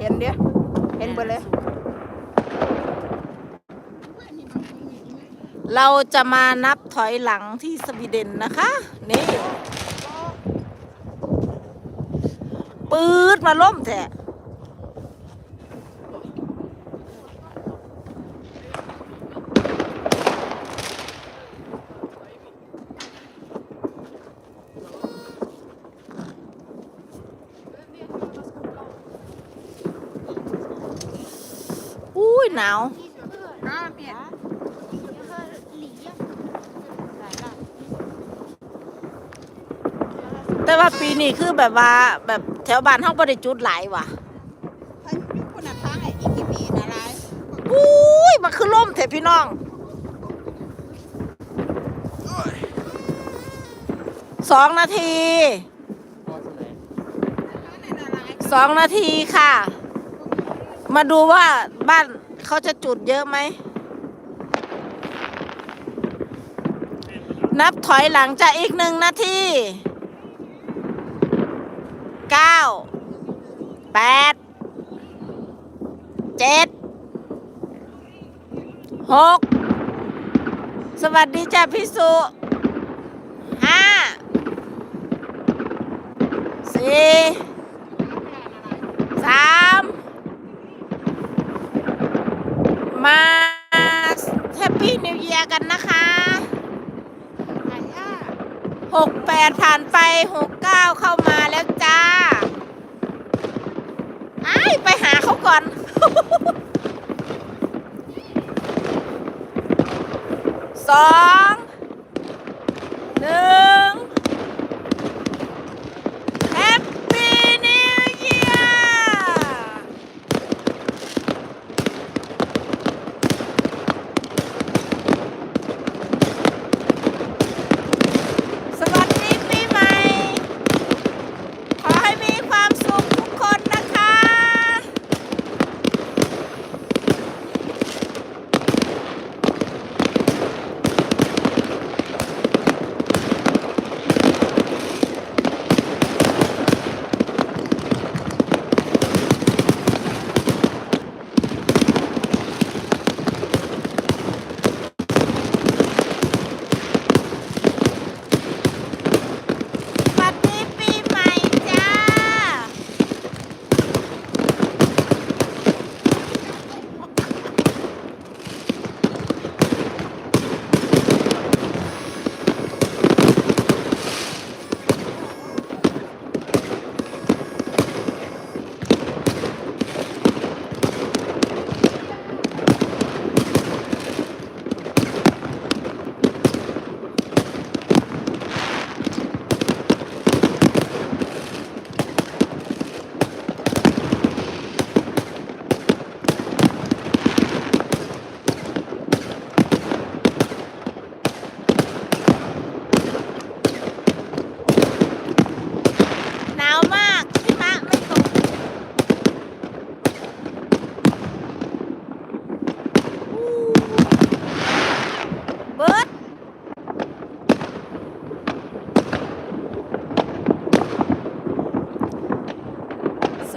เห็นเด้อเห็นเบิดเลย เราจะมานับถอยหลังที่สวีเดนนะคะ นี่ปืดมาล่มแท้ อุ้ย หนาวอ่าเปลี่ยนแต่ว่าปีนี้คือแบบว่าแบบแถวบ้านเฮาบ่ได้จุดหลายว่ะถ้ายุคคนน่ะทางไอ้อีกกี่ปีนะไรอุ้ยมันคือล่มแท้พี่น้อง สองนาที สองนาทีค่ะ มาดูว่าบ้าน เขาจะจุดเยอะไหม นับถอยหลังจะอีกหนึ่งนาทีเก้าแปดเจ็ดหกสวัสดีจ้าพี่สุห้าสี่ามมาแฮปปี้นิวเยียกันนะคะ หายาก หกแปดผ่านไปหกเก้าเข้ามาแล้วจ้าไอ้ไปหาเขาก่อน สอง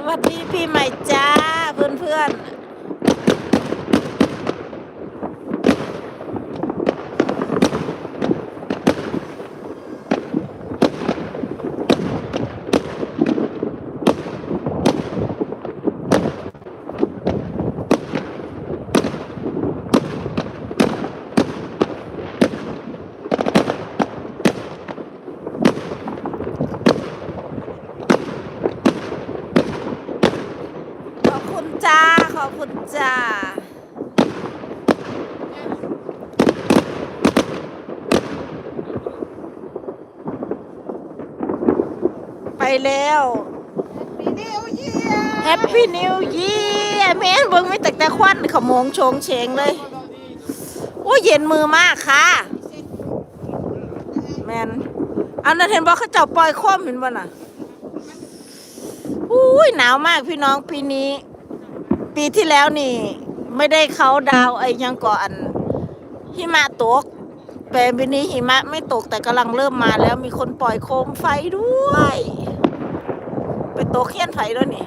วัสดีพี่ใหม่จ้าเพื่อนเพื่อนๆขอบคุณจ้า ขอบคุณจ้า ไป แล้วปีเดียวเยี่ยแฮปปี้นิว e ี r แม่นเบิ่งไม่แต่แต่ควันขโมงโชงเชงเลย โอ้ยเย็นมือมากค่ะ แมนอันนั้นเห็นบอกเขาเจ้าปล่อยโคมเห็นบ่น่ะอุ้ยหนาวมากพี่น้องปีนี้ ปีที่แล้วนี่ ไม่ได้เขาดาวไอ้ยังก่อนหิมะตกแต่ปีนี้หิมะไม่ตกแต่กำลังเริ่มมาแล้วมีคนปล่อยโคมไฟด้วย ไปโตเขียนไฟแล้วนี่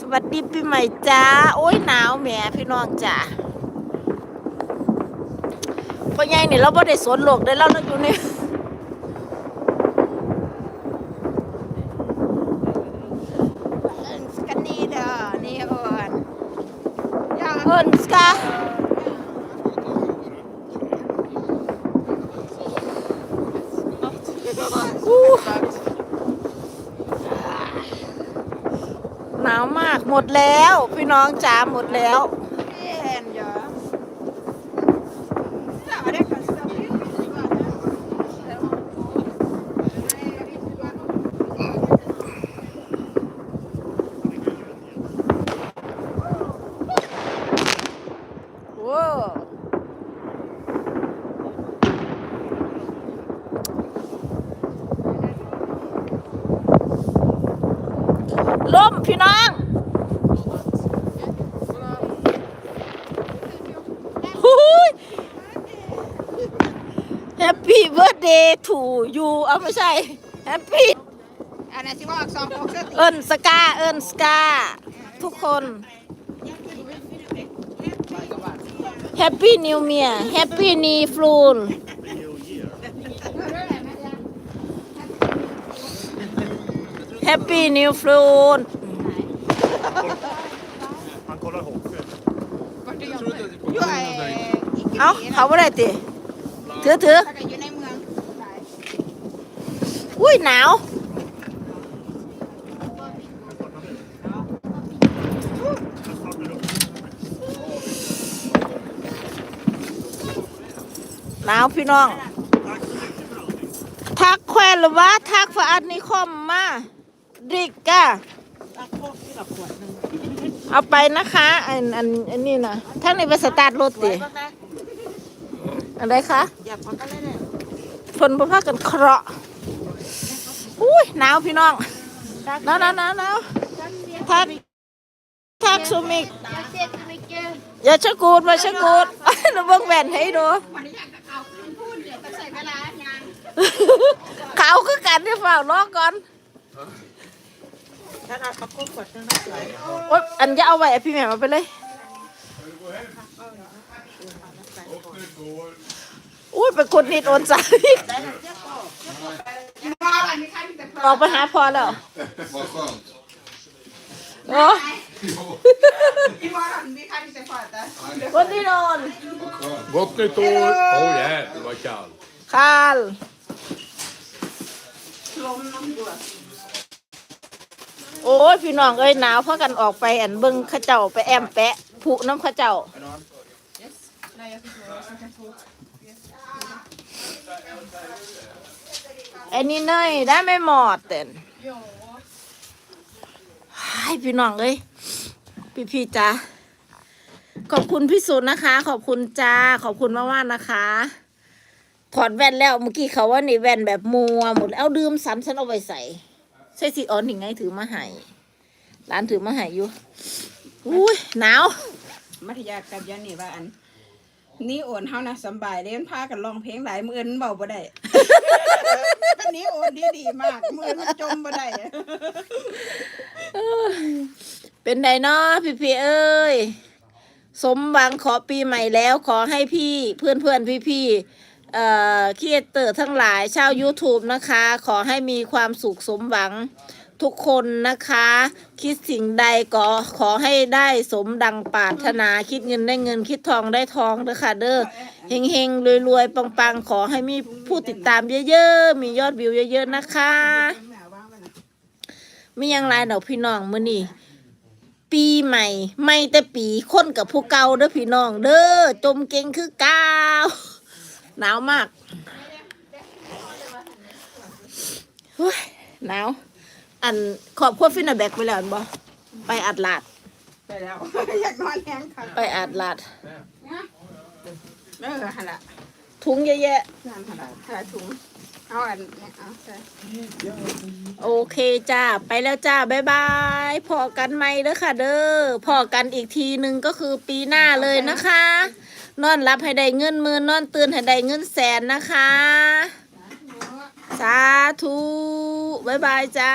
สวัสดีปีใหม่จ้า โอ้ยหนาวแหมพี่น้องจ้าพ่อใหญ่นี่เราบ่ได้สวนโลกได้เราเราอยู่ในกันนี่เด้อนี่อ่อนอย่าเอินสกาอู้หนาวมาก หมดแล้ว พี่น้องจ๋าหมดแล้วเห็นอย่าถ้าอะไรก็สบายว้าวล่มพี่น้องแฮป ปี้เบิร์ดเดย์ถูยูเอาไม่ใช่แฮปปี้อันนั้นสิว่าอักษรของเสื้อเอิญสกาเอิญสกาทุกคนแฮปปี้นิวเมียแฮปปี้นีฟลูนแฮปปี้นิวฟลูน Han kollar hockey. อยู่ไอ้อีกเอ้าเขาไม่ได้ติถือถือถ้าก็ อุ้ยหนาวหนาวพี่น้อง ทักแควนหรือว่าทักฝาอันนิคมมาดิกกะเอาไปนะคะ อันอันอันนี้นะทั้งนี้ไปสตาร์ทรถติอะไรคะ อยากมันก็เลยเนี่ยฝนประพากันเคราะห์ อุ้ยหนาวพี่น้องหนาวหนาวหนาวหนาวทักทักสุมิกอย่าชะกูดมาชะกูดเราเบิ่งแหวนให้ดูวันนี้อยากจะเอาขึ้นพูดเดี๋ยวจะใส่เวลางานเขาคือกันที่ฝ่าล้อก่อนแล้วเราประกบกดนั่นสวยโอ๊ยอันจะเอาไว้ให้พี่แม่มาไปเลยอุ้ยไปกดนิดโอนใจพออันนี้ค่ะมีแต่พ ออกไปหาพอแล้ว Vad skönt. โอ้อีพออันนี้ค่ะมีแต่พอแต่กดนิดโอน Vad skönt. Gott nytt år! Åh jävlar vad kallt. คานลมน้ำด้วยโอ้ยพี่น้องเอ้ยหนาวเพราะกันออกไปอันเบิ่งเข้าเจ้าไปแอมแปะผุน้ำเข้าเจ้าไอ้นี่เนยได้ไม่หมดเต็นให้พี่น้องเอ้ยพี่พี่จ้าขอบคุณพี่สุนะคะ ขอบคุณจ้า ขอบคุณมากมากนะคะถอดแว่นแล้วเมื่อกี้เขาว่านี่แว่นแบบมัวหมดแล้วเอาดื่มซ้ำฉันเอาไปใส่ใช่สิอ๋อนี่ไงถือมาให้ร้านถือมาให้อยู่อุ้ยหนาว มัธยากับยันนี่ว่าอัน นี่โอนเฮานะสำบายเล่นพากันร้องเพลงหลายมืออนเบาบ่ได้ อันนี้โอนดีดีๆมากมืออนมันจมบ่ได้ เป็นไดเนาะพี่พี่ๆเอ้ย สมหวังขอปีใหม่แล้วขอให้พี่เพื่อนเพื่อนพี่พี่ๆเอ่อครีเอเตอร์ทั้งหลายชาว YouTube นะคะ ขอให้มีความสุขสมหวัง ทุกคนนะคะ คิดสิ่งใดก็ขอให้ได้สมดังปรารถนาคิดเงินได้เงินคิดทองได้ทองเด้อค่ะ เด้อเฮงเฮงรวยรวยๆปังๆขอให้มีผู้ติดตามเยอะๆ มียอดวิวเยอะๆนะคะไม่ยังไรดอกพี่น้องมื้อนี้ปีใหม่ ไม่แต่ปีคนกับผู้เก่าเด้อพี่น้อง เด้อจมเก่งคือเก่าหนาวมากหนาว อันขอบคุณฟินาแบกไปแล้วอันบ่ไปอัดลาด ไปแล้ว อยากนอนแห้งค่ะไปอัดลาดเออหั่นละถุงเยอะแยะ นั่นหั่นละหั่นละถุง เอาอันเนี่ยเอาใส่โอเคจ้า ไปแล้วจ้าบ๊ายบายพอกันไหมเด้อค่ะ เด้อพอกันอีกทีหนึ่งก็คือปีหน้าเลยนะคะ นอนรับให้ได้เงินหมื่นนอนตื่นให้ได้เงินแสนนะคะ สาธุบ๊ายบายจ้า